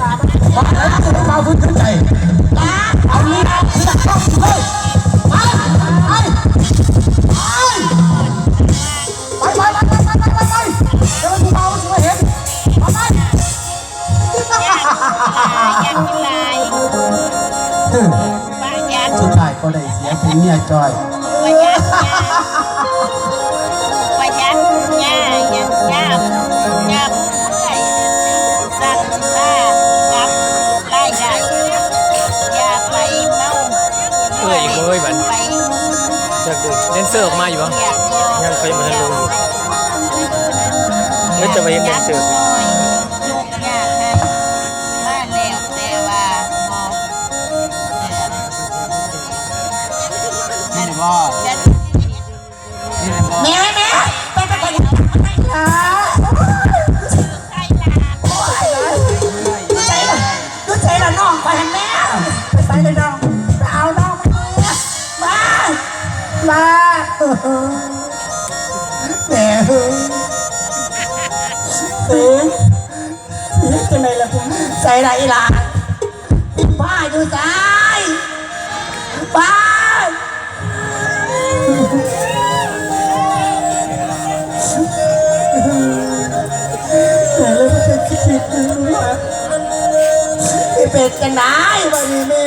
มาแล้วจะเบาขึ้นขึ้นใจเอานี้นะคือดักต้องเฮ้ยไปไปไปไปไปไปไปไปไปไปเดี๋ยวกูเบาจะมาเห็นเอาไปยังไงว่ายัดสุดท้ายก็ได้เสียเป็นเมียจอย เอ้ยเอ้ยบัดไปจักเด้อแดนเซอร์ออกมาอยู่บ่อยากบอกยังไปมาทันรู้เฮ้ยจะไปเห็นแดนเซอร์ เฮ้ยเฮ้ยจะไหนล่ะผมใส่ละอีหลานอีป้าอยู่ซ้ายป้าแต่แล้วมันจะคิดถึงว่าไอ้เป็ดกันได้บ้านี้แม่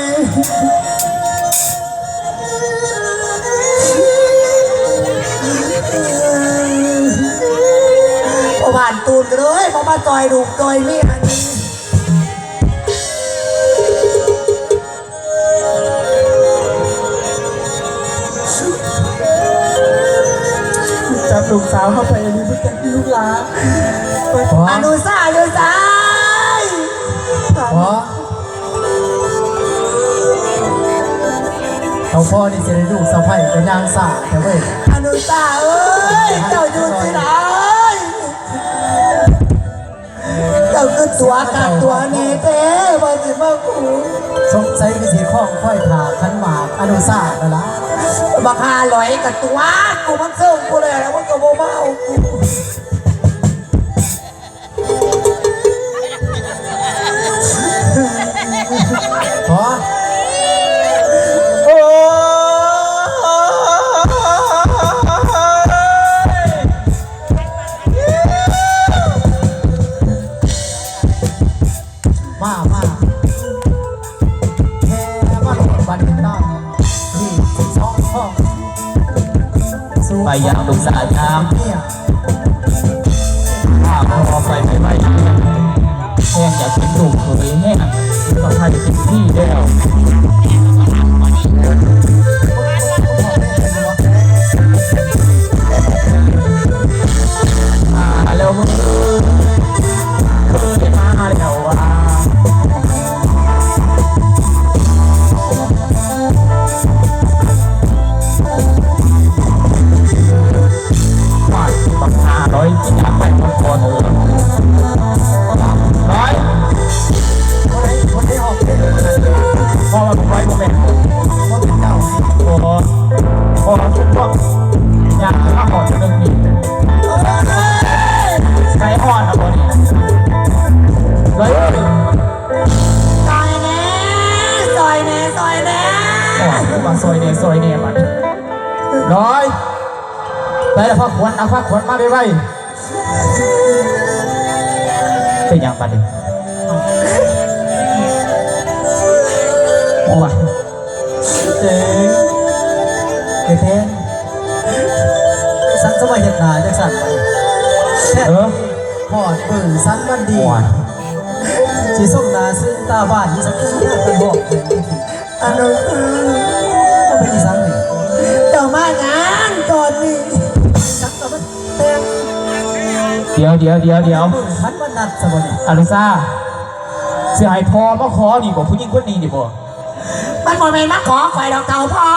พอผ่านตูนกันเลย ต่อยดูกต่อยเมียอันนี้จับลูกสาวเข้าไปอันนี้เพื่อจับลูกหลานอนุสาอนุสายพอเขาพ่อนี่จะได้ลูกสะใภ้เป็นนางสาแต่เว้ยอนุสาเอ้ยเจ้า ตัวกักตัวนี่เต้มาสิมาคูสงสัยก็สิข้องค่อยผ่าขันหมากอนุสาแล้วล่ะบักฮาลอยกับตัวกูมันเซิงกูเลยแล้วมันก็บ่มาเอากู มามาแค่มาหลบบันทึกตั้งนี่สิบสองห้องสู้ไปยังลูกสาวชามเนี่ยข้าพอไปไม่ไหวแห้งอยากเป็นลูกเคยแห้งต้องพาจะเป็นพี่แล้ว พอทุกพวกอยากจะมาหอดหนึ่งนี่ใส่อ่อนนะบอนี่ร้อยซอยแน่ซอยแน่ซอยแน่อ่อนมาซอยเนซอยเนมันร้อยไปแล้วพักขวัญเอาพักขวัญมาไปไว้เป็นยังปะดิโอ้ย เอเทนสันสมัยเห็ดหนาจากสันไปแค่เออหอดปืนสันมันดีโอ้ยสีส้มนาซึ่งตาบ้านที่สักครู่น่าเป็นบอกเลยอนุสามันเป็นอีสังนี่เจ้ามางานก่อนนี่จักกับมันเต็มเดี๋ยวเดี๋ยวเดี๋ยวเดี๋ยวปืนพันวันนัดสมนี่อนุซาเสียหายพอมาขอดีกว่าผู้หญิงคนนี้ดีบ่มันบ่แม่นมาขอข่อยดอกเต่าพอ